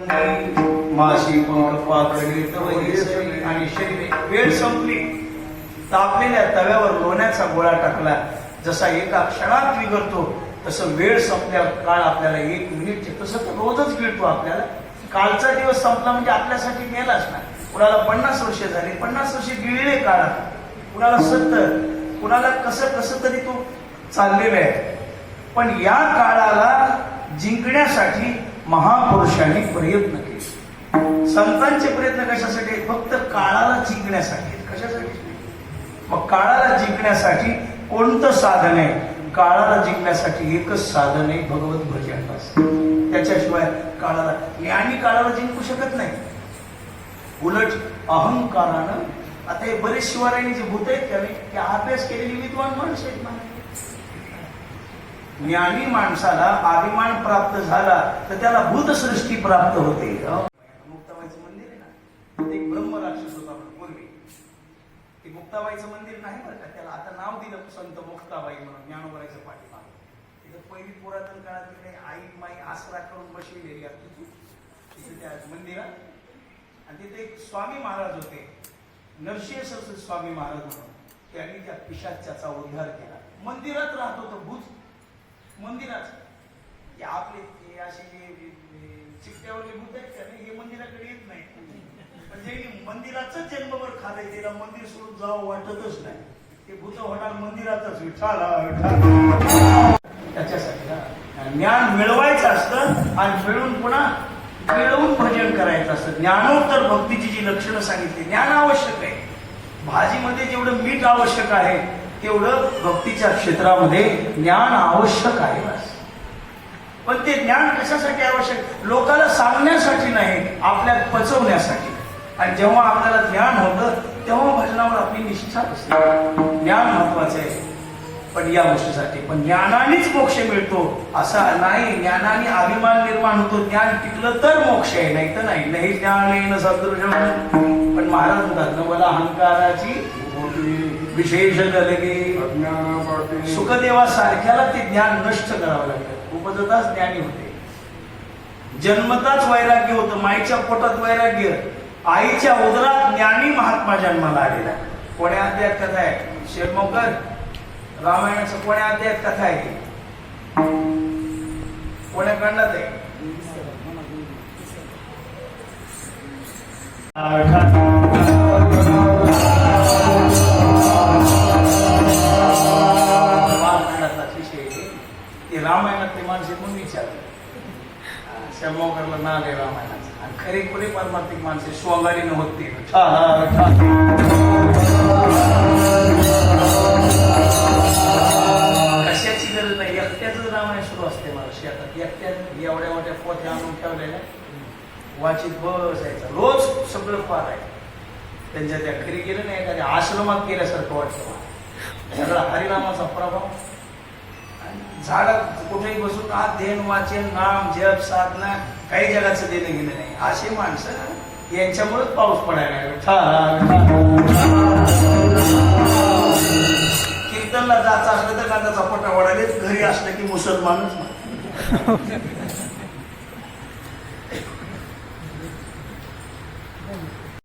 माशी पंख पाकळी आणि शरीर वेळ संपली. तापलेल्या तव्यावर लोण्याचा गोळा टाकला. जसा एका क्षणात विघडतो तसं वेळ संपल्यावर काळ आपल्याला एक मिनिट तसं तर रोजच गिळतो आपल्याला. कालचा दिवस संपला म्हणजे आपल्यासाठी मेलाच ना. कुणाला पन्नास वर्ष झाली पन्नास वर्ष गिळले काळात कुणाला सत्तर कुणाला कसं कसं तरी तो चाललेला आहे. पण या काळाला जिंकण्यासाठी महापुरुषांनी प्रयत्न केले. संतांचे प्रयत्न कशासाठी? फक्त काळाला जिंकण्यासाठी. कशासाठी? मग काळाला जिंकण्यासाठी कोणतं साधन आहे? काळाला जिंकण्यासाठी एकच साधन आहे भगवत भजन. त्याच्याशिवाय काळाला ज्ञानी काळाला जिंकू शकत नाही. उलट अहंकारानं आता हे बरेच शिवारायणी जे भूत आहेत त्याने ते अभ्यास केलेली विद्वान माणूस आहेत ना ज्ञानी माणसाला अभिमान प्राप्त झाला तर त्याला भूतसृष्टी प्राप्त होते. मुक्ताबाईचं मंदिर आहे ना ते एक ब्रह्म राक्षस होता पूर्वी ते मुक्ताबाईचं मंदिर नाही बरं का? त्याला आता नाव दिलं संत मुक्ताबाई म्हणून ज्ञानोबाईचं पाठीमाग. तिथं पहिली पुरातन काळात काही आई माई आसरा करून बसविलेली असते तिथे त्या मंदिरात. आणि तिथे एक स्वामी महाराज होते. नरसिंह सरस्वती स्वामी महाराज म्हणून. त्यांनी त्या पिशाच्याचा उद्धार केला. मंदिरात राहत होतं भूत मंदिरात. हे आपले हे चिकट्यावरले भूत आहेत का हे मंदिराकडे येत नाही. पण जे मंदिराचं जन्मभर खाते त्याला मंदिर सोडून जावं वाटतच नाही. ते भूत होणार मंदिराचाच विठाला विठाला त्याच्यासाठी ज्ञान मिळवायचं असतं आणि मिळून पुन्हा मिळवून भजन करायचं असतं. ज्ञानोत्तर भक्तीची जी लक्षणं सांगितली ज्ञान आवश्यक आहे. भाजीमध्ये जेवढं मीठ आवश्यक आहे तेवढं भक्तीच्या क्षेत्रामध्ये ज्ञान आवश्यक आहे. पण ते ज्ञान कशासाठी आवश्यक? लोकांना सांगण्यासाठी नाही आपल्यात पचवण्यासाठी. आणि जेव्हा आपल्याला ज्ञान होतं तेव्हा भजनावर आपली निष्ठा असते. ज्ञान महत्वाचं आहे. पण या गोष्टीसाठी पण ज्ञानानेच मोक्ष मिळतो असा नाही. ज्ञानाने अभिमान निर्माण होतो. ज्ञान टिकलं तर मोक्ष आहे नाही तर नाही. नाही ज्ञान आहे न सदृश पण महाराज म्हणतात मला अहंकाराची विशेष सुखदेवा सारख्याला ते ज्ञान नष्ट करावं लागतं. उपजताच ज्ञानी होते. जन्मताच वैराग्य होतं. माईच्या पोटात वैराग्य. आईच्या उदरात ज्ञानी महात्मा जन्माला आलेला. कोण्या अध्यायात कथा आहे? शेरमोकर? रामायणाचं कोण्या अध्यायात कथा आहे? कोण्या कांडात आहे? शर्मोकरला नाव आहे रामायणाचं आणि खरे खुरे पारमार्थिक माणसे स्वगाडीनं होते कशाची गरज नाही. एकट्याच रामायण सुरू असते मला शेतात. एकट्यात एवढ्या मोठ्या पोथ्या आणून ठेवलेल्या. वाचित बसायचं रोज सगळं पार आहे. त्यांच्या त्या घरी गेलं नाही एखाद्या आश्रमात गेल्यासारखं वाटतं. सगळा हरिनामाचा प्रभाव. झाड कुठेही बसून अध्ययन वाचन नाम जप साधना काही जगाचं देणं गेलं नाही. असे माणसं यांच्यामुळेच पाऊस पडायला कीर्तनला जायचं असलं तर कांदाचा पटा वाढायला घरी असलं की मुसलमानच